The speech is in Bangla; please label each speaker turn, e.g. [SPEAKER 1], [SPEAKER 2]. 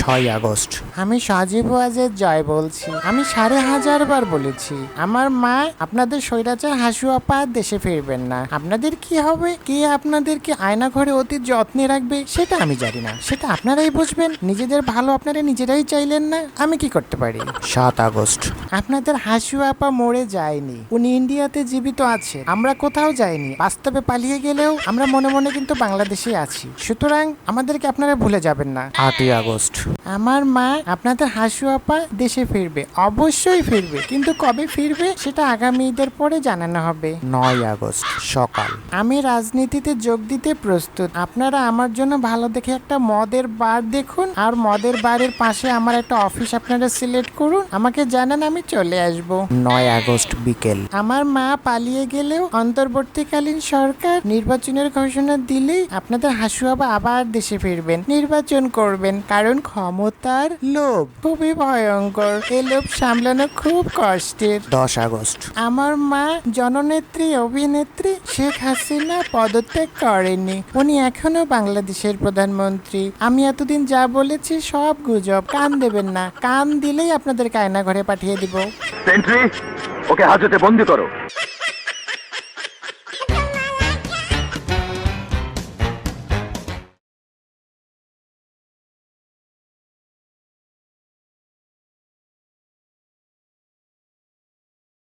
[SPEAKER 1] ছয় আগস্ট। আমি সজীব ওয়াজের জয় বলছি। আমি সাড়ে হাজার বার বলেছি। আমার মা আপনাদের স্বৈরাচার হাসু আপা দেশে ফিরবেন না। আপনাদের কি হবে? কে আপনাদেরকে আয়না ঘরে অতি যত্নে রাখবে? সেটা আমি জানি না। সেটা আপনারাই বুঝবেন। নিজেদের ভালো আপনারা নিজেরাই চাইলেন না। আমি কি করতে পারি? সাত আগস্ট। আপনাদের হাসু আপা মরে যায়নি। উনি ইন্ডিয়াতে জীবিত আছে আমরা কোথাও যাইনি। বাস্তবে পালিয়ে গেলেও আমরা মনে মনে কিন্তু বাংলাদেশে আছি। সুতরাং আমাদেরকে আপনারা ভুলে যাবেন না। আটই আগস্ট। আমার মা আপনাদের হাসু আপা দেশে ফিরবে অবশ্যই ফিরবে কিন্তু কবে ফিরবে সেটা আগামী ঈদের পরে জানানো হবে। নয় আগস্ট সকাল। আমি রাজনীতিতে যোগ দিতে প্রস্তুত। আপনারা আমার জন্য ভালো দেখে একটা মদের বার দেখুন আর মদের বারের পাশে আমার একটা অফিস আপনারা সিলেক্ট করুন আমাকে জানান আমি চলে আসব। নয় আগস্ট বিকেল। আমার মা পালিয়ে গেলেও অন্তর্বর্তীকালীন সরকার নির্বাচনের ঘোষণা দিলেই আপনাদের হাসুয়াবা আবার দেশে ফিরবেন নির্বাচন করবেন কারণ ক্ষমতার লোভ। খুবই ভয়ঙ্কর। এই লোভ সামলানো খুব কষ্টের। দশ আগস্ট। আমার মা জননেত্রী অভিনেত্রী শেখ হাসিনা পদত্যাগ করেনি উনি এখনও বাংলাদেশের প্রধানমন্ত্রী। আমি এতদিন যা বলেছি সব গুজব। কান দেবেন না। কান দিলেই আপনাদের কায়না ঘরে পাঠিয়ে দিব।
[SPEAKER 2] সেন্ট্রি ওকে হাজতে বন্দি করো।